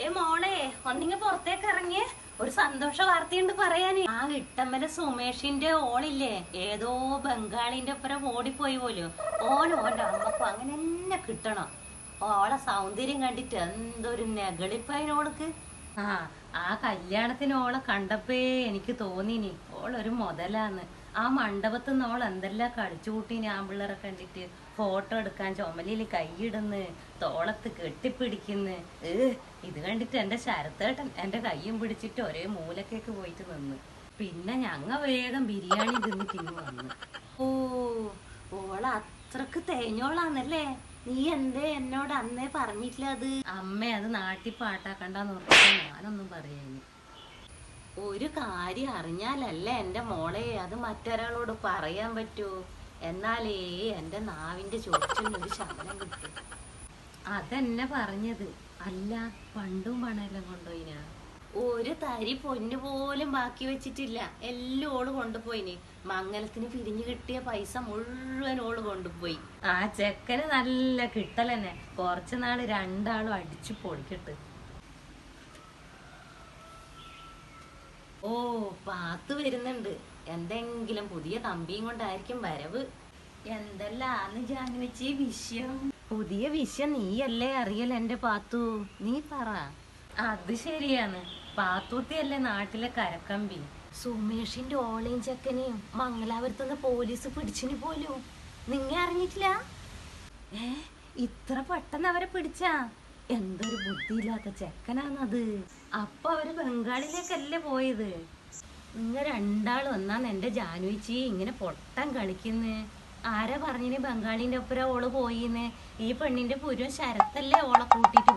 ഏ മോളെ ഒന്നിങ്ങ പുറത്തേക്ക് ഇറങ്ങിയ. ഒരു സന്തോഷ വാർത്തയുണ്ട് പറയാനേ. ആ ഇട്ടമ്മല സുമേഷിന്റെ ഓളില്ലേ? ഏതോ ബംഗാളിന്റെ ഒപ്പരം ഓടിപ്പോയി പോലും. ഓൻ ഓന്റെ അമ്മക്കും അങ്ങനെ തന്നെ കിട്ടണം. ഓളെ സൗന്ദര്യം കണ്ടിട്ട് എന്തൊരു നെകളിപ്പതിനോൾക്ക് ആ ആ കല്യാണത്തിന് ഓളെ കണ്ടപ്പേ എനിക്ക് തോന്നിനി. ഓളൊരു മുതലാന്ന്. ആ മണ്ഡപത്തിൽ നിന്ന് ഓൾ എന്തെല്ലാം കളിച്ചു കൂട്ടീനി ആമ്പിള്ളേരെ കണ്ടിട്ട്? ഫോട്ടോ എടുക്കാൻ ചുമലിൽ കൈയിടുന്ന് തോളത്ത് കെട്ടിപ്പിടിക്കുന്ന്. ഏ ഇത് കണ്ടിട്ട് എന്റെ ശരത്തേട്ടൻ എന്റെ കയ്യും പിടിച്ചിട്ട് ഒരേ മൂലക്കേക്ക് പോയിട്ട് നിന്ന്. പിന്നെ ഞങ്ങ വേഗം ബിരിയാണി തിന്ന് തിന്നു വന്നു. ഓ ഓള അത്രയ്ക്ക് തേഞ്ഞോളാന്നല്ലേ? നീ എന്തേ എന്നോട് അന്നേ പറഞ്ഞിട്ടില്ല അത്? അമ്മ അത് നാട്ടിൽ പാട്ടാക്കണ്ടെന്ന് പറഞ്ഞു ഞാനൊന്നും പറയാനി ഒരു കാര്യം അറിഞ്ഞാലല്ലേ എന്റെ മോളെ അത് മറ്റൊരാളോട് പറയാൻ പറ്റൂ. എന്നാലേ എന്റെ നാവിന്റെ ഒരു ശമനം കിട്ടും. അതെന്നെ പറഞ്ഞത്. അല്ല പണ്ടും പണയെല്ലാം കൊണ്ടുപോയിനാ ഒരു തരി പൊന്നു പോലും ബാക്കി വെച്ചിട്ടില്ല. എല്ലാം ഓൾ കൊണ്ടുപോയിന്. മംഗലത്തിന് പിരിഞ്ഞു കിട്ടിയ പൈസ മുഴുവൻ ഓൾ കൊണ്ടുപോയി. ആ ചെക്കന് നല്ല കിട്ടലെന്നെ. കുറച്ചു നാൾ രണ്ടാളും അടിച്ചു പൊളിക്കട്ട്. ഓ പാത്തു വരുന്നുണ്ട്. എന്തെങ്കിലും പുതിയ കമ്പിയും കൊണ്ടായിരിക്കും വരവ്. എന്തെല്ലാന്ന് ജാനുവച്ചി വിഷയം? പുതിയ വിഷയം നീയല്ലേ അറിയൽ എന്റെ പാത്തു? നീ പറ. അത് ശരിയാണ്. പാത്തൂത്തിയല്ലേ നാട്ടിലെ കരക്കമ്പി? സുമേഷിന്റെ ഓളയും ചെക്കനെയും മംഗലാപുരത്തുനിന്ന് പോലീസ് പിടിച്ചിന് പോലും. നിങ്ങ അറിഞ്ഞിട്ടില്ല? ഏ ഇത്ര പെട്ടെന്ന് അവരെ പിടിച്ചാ? എന്തൊരു ബുദ്ധിയില്ലാത്ത ചെക്കനാണത്. അപ്പൊ അവർ ബംഗാളിലേക്കല്ലേ പോയത്? നിങ്ങ രണ്ടാളും ഒന്നാന്ന് എന്റെ ജാനുവച്ചി ഇങ്ങനെ പൊട്ടം കളിക്കുന്ന്. ആരാ പറഞ്ഞിന് ബംഗാളിന്റെ ഒപ്പര ഓൾ പോയിന്ന്? ഈ പെണ്ണിന്റെ പുരുവൻ ശരത്തല്ലേ ഓളെ കൂട്ടിട്ട്